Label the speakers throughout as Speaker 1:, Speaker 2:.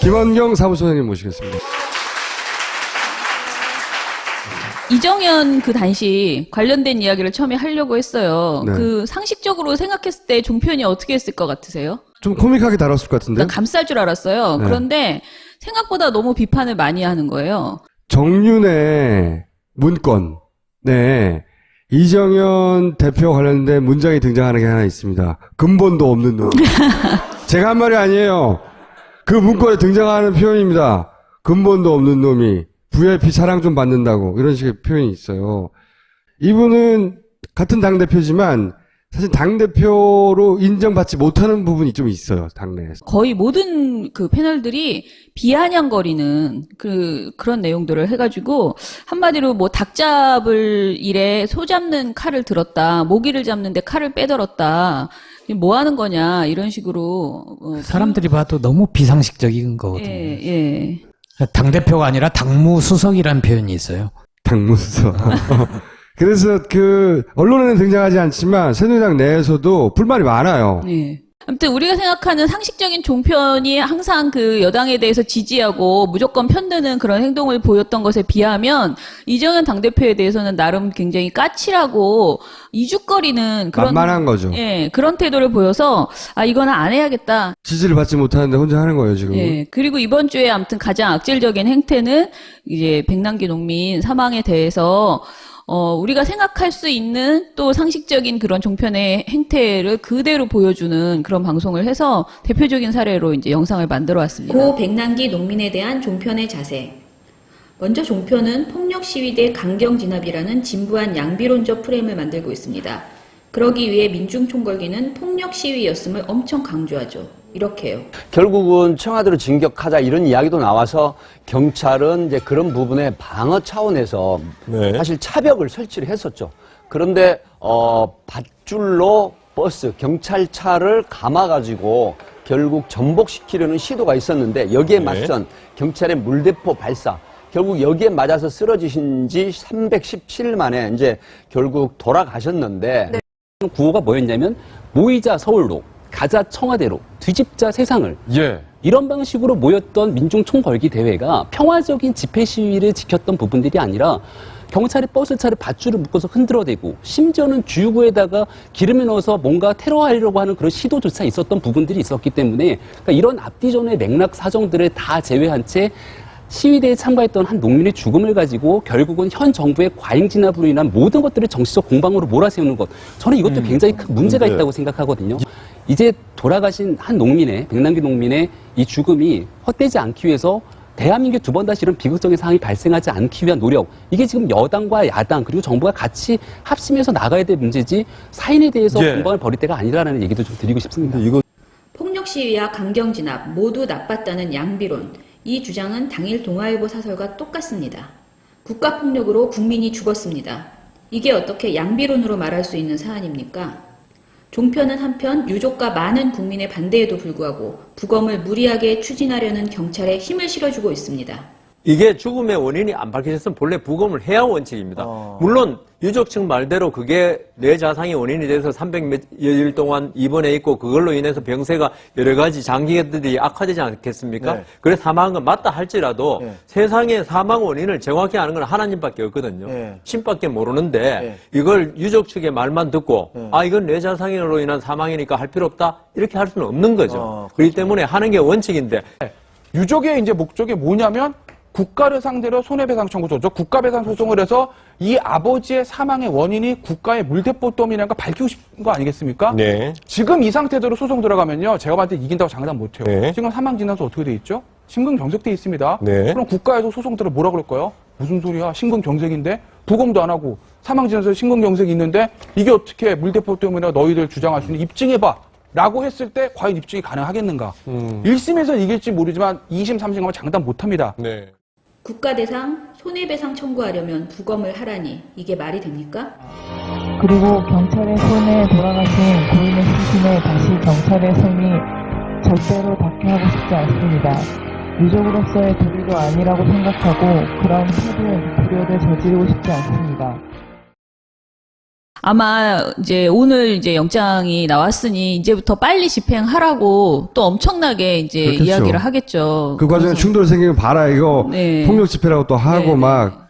Speaker 1: 김원경 사무소장님 모시겠습니다.
Speaker 2: 이정현 그 단시 관련된 이야기를 처음에 하려고 했어요.
Speaker 1: 네.
Speaker 2: 그 상식적으로 생각했을 때 종편이 어떻게 했을 것 같으세요?
Speaker 1: 좀 코믹하게 다뤘을 것 같은데?
Speaker 2: 나 감쌀 줄 알았어요.
Speaker 1: 네.
Speaker 2: 그런데 생각보다 너무 비판을 많이 하는 거예요.
Speaker 1: 정윤의 문건. 네. 이정현 대표 관련된 문장이 등장하는 게 하나 있습니다. 근본도 없는 놈. 제가 한 말이 아니에요. 그 문건에 등장하는 표현입니다. 근본도 없는 놈이 VIP 사랑 좀 받는다고 이런 식의 표현이 있어요. 이분은 같은 당 대표지만 사실 당 대표로 인정받지 못하는 부분이 좀 있어요. 당내에서.
Speaker 2: 거의 모든 그 패널들이 비아냥거리는 그 그런 내용들을 해가지고 한마디로 뭐 닭 잡을 일에 소 잡는 칼을 들었다, 모기를 잡는데 칼을 빼들었다. 뭐 하는 거냐 이런 식으로 어,
Speaker 3: 사람들이 봐도 너무 비상식적인 거거든요.
Speaker 2: 예, 예.
Speaker 3: 당 대표가 아니라 당무 수석이라는 표현이 있어요.
Speaker 1: 당무 수석. 그래서 그 언론에는 등장하지 않지만 새누리당 내에서도 불만이 많아요.
Speaker 2: 예. 아무튼 우리가 생각하는 상식적인 종편이 항상 그 여당에 대해서 지지하고 무조건 편드는 그런 행동을 보였던 것에 비하면 이정현 당대표에 대해서는 나름 굉장히 까칠하고 이죽거리는 그런
Speaker 1: 만만한 거죠.
Speaker 2: 예, 그런 태도를 보여서 아 이거는 안 해야겠다.
Speaker 1: 지지를 받지 못하는데 혼자 하는 거예요 지금.
Speaker 2: 예. 그리고 이번 주에 아무튼 가장 악질적인 행태는 이제 백남기 농민 사망에 대해서 어, 우리가 생각할 수 있는 또 상식적인 그런 종편의 행태를 그대로 보여주는 그런 방송을 해서 대표적인 사례로 이제 영상을 만들어 왔습니다.
Speaker 4: 고 백남기 농민에 대한 종편의 자세. 먼저 종편은 폭력 시위 대 강경 진압이라는 진부한 양비론적 프레임을 만들고 있습니다. 그러기 위해 민중 총궐기는 폭력 시위였음을 엄청 강조하죠. 이렇게 해요.
Speaker 5: 결국은 청와대로 진격하자 이런 이야기도 나와서 경찰은 이제 그런 부분에 방어 차원에서
Speaker 6: 네.
Speaker 5: 사실 차벽을 설치를 했었죠. 그런데 어 밧줄로 버스 경찰차를 감아가지고 결국 전복시키려는 시도가 있었는데 여기에
Speaker 6: 네.
Speaker 5: 맞선 경찰의 물대포 발사. 결국 여기에 맞아서 쓰러지신 지 317일 만에 이제 결국 돌아가셨는데
Speaker 7: 구호가 뭐였냐면 모이자 서울로 가자 청와대로 뒤집자 세상을
Speaker 6: 예.
Speaker 7: 이런 방식으로 모였던 민중 총궐기 대회가 평화적인 집회 시위를 지켰던 부분들이 아니라 경찰이 버스 차를 밧줄을 묶어서 흔들어대고 심지어는 주유구에다가 기름을 넣어서 뭔가 테러하려고 하는 그런 시도조차 있었던 부분들이 있었기 때문에 그러니까 이런 앞뒤전의 맥락 사정들을 다 제외한 채 시위대에 참가했던 한 농민의 죽음을 가지고 결국은 현 정부의 과잉 진압으로 인한 모든 것들을 정치적 공방으로 몰아세우는 것 저는 이것도 굉장히 큰 문제가
Speaker 6: 문제.
Speaker 7: 있다고 생각하거든요. 이제 돌아가신 한 농민의 백남기 농민의 이 죽음이 헛되지 않기 위해서 대한민국 두 번 다시 이런 비극적인 상황이 발생하지 않기 위한 노력 이게 지금 여당과 야당 그리고 정부가 같이 합심해서 나가야 될 문제지 사인에 대해서
Speaker 6: 예.
Speaker 7: 공방을 벌일 때가 아니라는 얘기도 좀 드리고 싶습니다.
Speaker 6: 이거
Speaker 4: 폭력 시위와 강경 진압 모두 나빴다는 양비론. 이 주장은 당일 동아일보 사설과 똑같습니다. 국가 폭력으로 국민이 죽었습니다. 이게 어떻게 양비론으로 말할 수 있는 사안입니까? 종편은 한편 유족과 많은 국민의 반대에도 불구하고 부검을 무리하게 추진하려는 경찰에 힘을 실어주고 있습니다.
Speaker 8: 이게 죽음의 원인이 안 밝혀졌으면 본래 부검을 해야 원칙입니다. 물론 유족 측 말대로 그게 뇌자상의 원인이 돼서 300여일 동안 입원해 있고 그걸로 인해서 병세가 여러 가지 장기들이 악화되지 않겠습니까?
Speaker 6: 네.
Speaker 8: 그래 사망한 건 맞다 할지라도
Speaker 6: 네.
Speaker 8: 세상의 사망 원인을 정확히 아는 건 하나님밖에 없거든요.
Speaker 6: 네.
Speaker 8: 신밖에 모르는데 이걸 유족 측의 말만 듣고 아 이건 뇌자상으로 인한 사망이니까 할 필요 없다 이렇게 할 수는 없는 거죠.
Speaker 6: 어,
Speaker 8: 그렇기 때문에 하는 게 원칙인데
Speaker 9: 유족의 이제 목적이 뭐냐면 국가를 상대로 손해배상 청구소죠. 국가배상 소송을 해서 이 아버지의 사망의 원인이 국가의 물대포 때문이라는 걸 밝히고 싶은 거 아니겠습니까?
Speaker 6: 네.
Speaker 9: 지금 이 상태대로 소송 들어가면요. 제가 봤을 때 이긴다고 장담 못해요.
Speaker 6: 네.
Speaker 9: 지금 사망 진단서 어떻게 돼 있죠? 심근경색돼 있습니다.
Speaker 6: 네.
Speaker 9: 그럼 국가에서 소송 들어 뭐라 그럴 거예요? 무슨 소리야? 심근경색인데 부검도 안 하고 사망 진단서에 심근경색이 있는데 이게 어떻게 물대포 때문이라 너희들 주장할 수 있는 입증해봐. 라고 했을 때 과연 입증이 가능하겠는가?
Speaker 6: 음.
Speaker 9: 1심에서 이길지 모르지만 2심, 3심 가면 장담 못합니다.
Speaker 6: 네.
Speaker 4: 국가 대상 손해배상 청구하려면 부검을 하라니 이게 말이 됩니까?
Speaker 10: 그리고 경찰의 손에 돌아가신 고인의 시신에 다시 경찰의 손이 절대로 닿게 하고 싶지 않습니다. 유족으로서의 도리도 아니라고 생각하고 그런 태도의 불효를 저지르고 싶지 않습니다.
Speaker 2: 아마 이제 오늘 이제 영장이 나왔으니 이제부터 빨리 집행하라고 또 엄청나게 이제
Speaker 1: 그렇겠죠.
Speaker 2: 이야기를 하겠죠.
Speaker 1: 그 과정에 충돌 생기면 봐라 이거
Speaker 2: 네.
Speaker 1: 폭력 집회라고 또 하고
Speaker 2: 네, 네.
Speaker 1: 막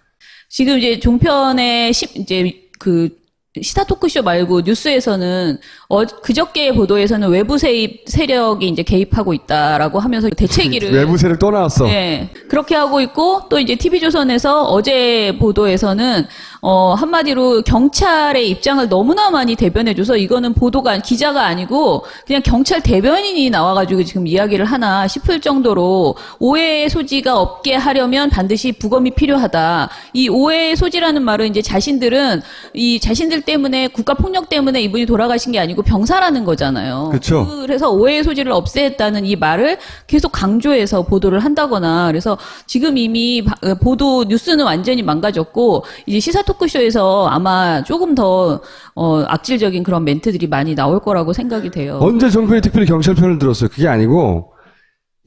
Speaker 2: 지금 이제 종편의 시, 이제 그 시사 토크쇼 말고 뉴스에서는 어 그저께 보도에서는 외부 세입 세력이 이제 개입하고 있다라고 하면서 대책위를
Speaker 1: 외부 세력 또 나왔어.
Speaker 2: 예. 그렇게 하고 있고 또 이제 TV조선에서 어제 보도에서는 어 한마디로 경찰의 입장을 너무나 많이 대변해 줘서 이거는 보도가 기자가 아니고 그냥 경찰 대변인이 나와 가지고 지금 이야기를 하나 싶을 정도로 오해의 소지가 없게 하려면 반드시 부검이 필요하다. 이 오해의 소지라는 말은 이제 자신들은 이 자신들 때문에 국가 폭력 때문에 이분이 돌아가신 게 아니고 병사라는 거잖아요.
Speaker 1: 그쵸.
Speaker 2: 그래서 오해의 소지를 없애했다는 이 말을 계속 강조해서 보도를 한다거나 그래서 지금 이미 바- 어, 보도 뉴스는 완전히 망가졌고 이제 시사 토크쇼에서 아마 조금 더 어, 악질적인 그런 멘트들이 많이 나올 거라고 생각이 돼요.
Speaker 1: 언제 정편이 특별히 경찰 편을 들었어요? 그게 아니고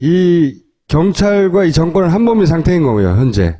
Speaker 1: 이 경찰과 이 정권은 한 몸인 상태인 거고요, 현재.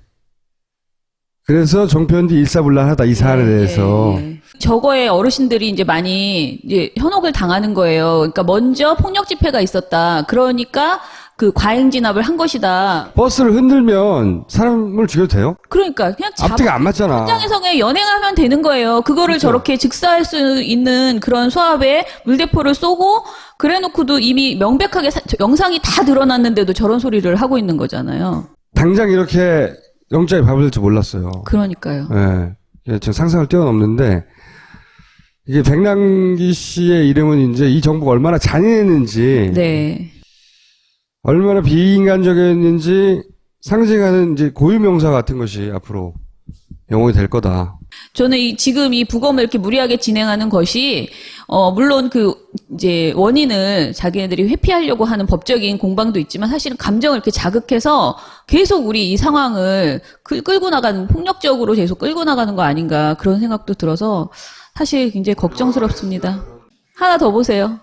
Speaker 1: 그래서 정편이 일사불란하다 이 사안에 대해서.
Speaker 2: 예, 예. 저거에 어르신들이 이제 많이 이제 현혹을 당하는 거예요. 그러니까 먼저 폭력 집회가 있었다. 그러니까 그 과잉 진압을 한 것이다.
Speaker 1: 버스를 흔들면 사람을 죽여도 돼요?
Speaker 2: 그러니까 그냥
Speaker 1: 앞뒤가 안 맞잖아.
Speaker 2: 현장에서 그냥 연행하면 되는 거예요. 그거를
Speaker 1: 그렇죠.
Speaker 2: 저렇게 즉사할 수 있는 그런 수압에 물대포를 쏘고 그래놓고도 이미 명백하게 사- 저- 영상이 다 드러났는데도 저런 소리를 하고 있는 거잖아요.
Speaker 1: 당장 이렇게 영장이 발부될 줄 몰랐어요.
Speaker 2: 그러니까요.
Speaker 1: 예. 예, 저 상상을 뛰어넘는데, 이게 백남기 씨의 이름은 이제 이 정부가 얼마나 잔인했는지,
Speaker 2: 네.
Speaker 1: 얼마나 비인간적이었는지 상징하는 이제 고유명사 같은 것이 앞으로 영웅이 될 거다.
Speaker 2: 저는 이, 지금 이 부검을 이렇게 무리하게 진행하는 것이, 어, 물론 그, 이제 원인을 자기네들이 회피하려고 하는 법적인 공방도 있지만 사실은 감정을 이렇게 자극해서 계속 우리 이 상황을 끌, 끌고 나가는, 폭력적으로 계속 끌고 나가는 거 아닌가 그런 생각도 들어서 사실 굉장히 걱정스럽습니다. 하나 더 보세요.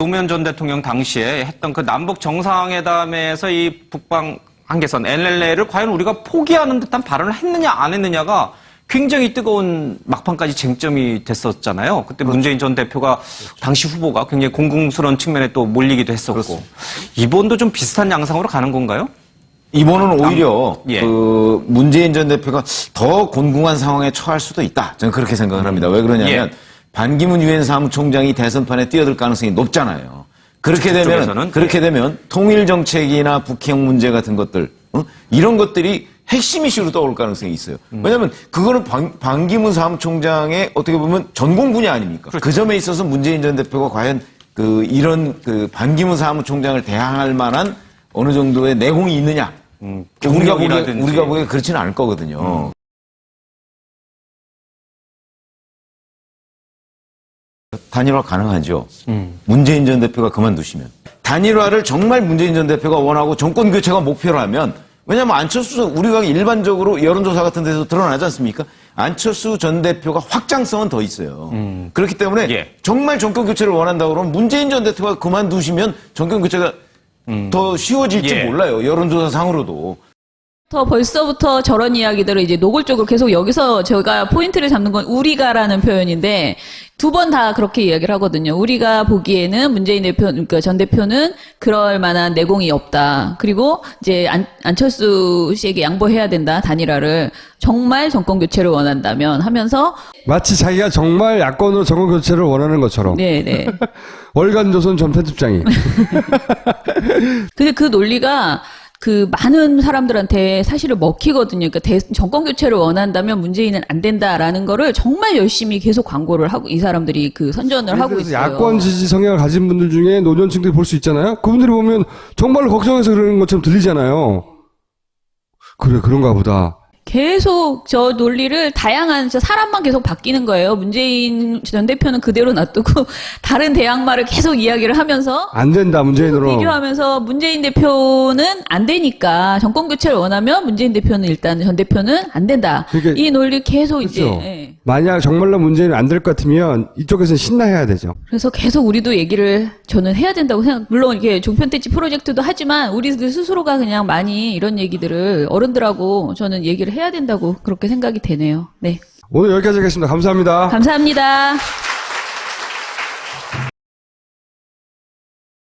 Speaker 6: 노무현 전 대통령 당시에 했던 그 남북 정상회담에서 이 북방 한계선 NLL을 과연 우리가 포기하는 듯한 발언을 했느냐 안 했느냐가 굉장히 뜨거운 막판까지 쟁점이 됐었잖아요. 그때 문재인 전 대표가 당시 후보가 굉장히 공공스러운 측면에 또 몰리기도 했었고 이번도 좀 비슷한 양상으로 가는 건가요?
Speaker 11: 이번은 오히려
Speaker 6: 예.
Speaker 11: 그 문재인 전 대표가 더 곤궁한 상황에 처할 수도 있다. 저는 그렇게 생각을 합니다. 왜 그러냐면
Speaker 6: 예.
Speaker 11: 반기문 유엔 사무총장이 대선판에 뛰어들 가능성이 높잖아요. 그렇게 되면
Speaker 6: 그쪽에서는?
Speaker 11: 그렇게
Speaker 6: 예.
Speaker 11: 되면 통일 정책이나 북핵 문제 같은 것들 어? 이런 것들이 핵심 이슈로 떠올 가능성이 있어요.
Speaker 6: 음.
Speaker 11: 왜냐하면 그거는 반, 반기문 사무총장의 어떻게 보면 전공 분야 아닙니까?
Speaker 6: 그렇죠.
Speaker 11: 그 점에 있어서 문재인 전 대표가 과연 그 이런 그 반기문 사무총장을 대항할 만한 어느 정도의 내공이 있느냐?
Speaker 6: 음,
Speaker 11: 우리가 보기에. 우리가 보기에 그렇지는 않을 거거든요. 단일화 가능하죠. 문재인 전 대표가 그만두시면. 단일화를 정말 문재인 전 대표가 원하고 정권 교체가 목표라면 왜냐하면 안철수 우리가 일반적으로 여론조사 같은 데서 드러나지 않습니까? 안철수 전 대표가 확장성은 더 있어요. 그렇기 때문에
Speaker 6: 예.
Speaker 11: 정말 정권 교체를 원한다 그러면 문재인 전 대표가 그만두시면 정권 교체가 더 쉬워질지
Speaker 6: 예.
Speaker 11: 몰라요. 여론조사 상으로도.
Speaker 2: 더 벌써부터 저런 이야기들을 이제 노골적으로 계속 여기서 제가 포인트를 잡는 건 우리가라는 표현인데 두 번 다 그렇게 이야기를 하거든요. 우리가 보기에는 문재인 대표, 그러니까 전 대표는 그럴 만한 내공이 없다. 그리고 이제 안, 안철수 씨에게 양보해야 된다. 단일화를 정말 정권 교체를 원한다면 하면서
Speaker 1: 마치 자기가 정말 야권으로 정권 교체를 원하는 것처럼.
Speaker 2: 네네.
Speaker 1: 월간 조선 전 편집장이.
Speaker 2: 근데 그 논리가 그 많은 사람들한테 사실을 먹히거든요. 그러니까 대- 정권 교체를 원한다면 문재인은 안 된다라는 거를 정말 열심히 계속 광고를 하고 이 사람들이 그 선전을 하고 있어요.
Speaker 1: 야권 지지 성향을 가진 분들 중에 노년층들이 볼 수 있잖아요. 그분들이 보면 정말로 걱정해서 그러는 것처럼 들리잖아요. 그래 그런가 보다.
Speaker 2: 계속 저 논리를 다양한 저 사람만 계속 바뀌는 거예요. 문재인 전 대표는 그대로 놔두고 다른 대항마를 계속 이야기를 하면서
Speaker 1: 안 된다 문재인으로.
Speaker 2: 비교하면서 문재인 대표는 안 되니까 정권 교체를 원하면 문재인 대표는 일단 전 대표는 안 된다.
Speaker 1: 그러니까-
Speaker 2: 이 논리 계속 이제
Speaker 1: 그렇죠.
Speaker 2: 예.
Speaker 1: 만약 정말로 문재인이 안될 것 같으면 이쪽에서는 신나해야 되죠.
Speaker 2: 그래서 계속 우리도 얘기를 저는 해야 된다고 생각. 물론 이게 종편 대치 프로젝트도 하지만 우리들 스스로가 그냥 많이 이런 얘기들을 어른들하고 저는 얘기를 해야 해야 된다고 그렇게 생각이 되네요. 네.
Speaker 1: 오늘 여기까지 하겠습니다. 감사합니다.
Speaker 2: 감사합니다.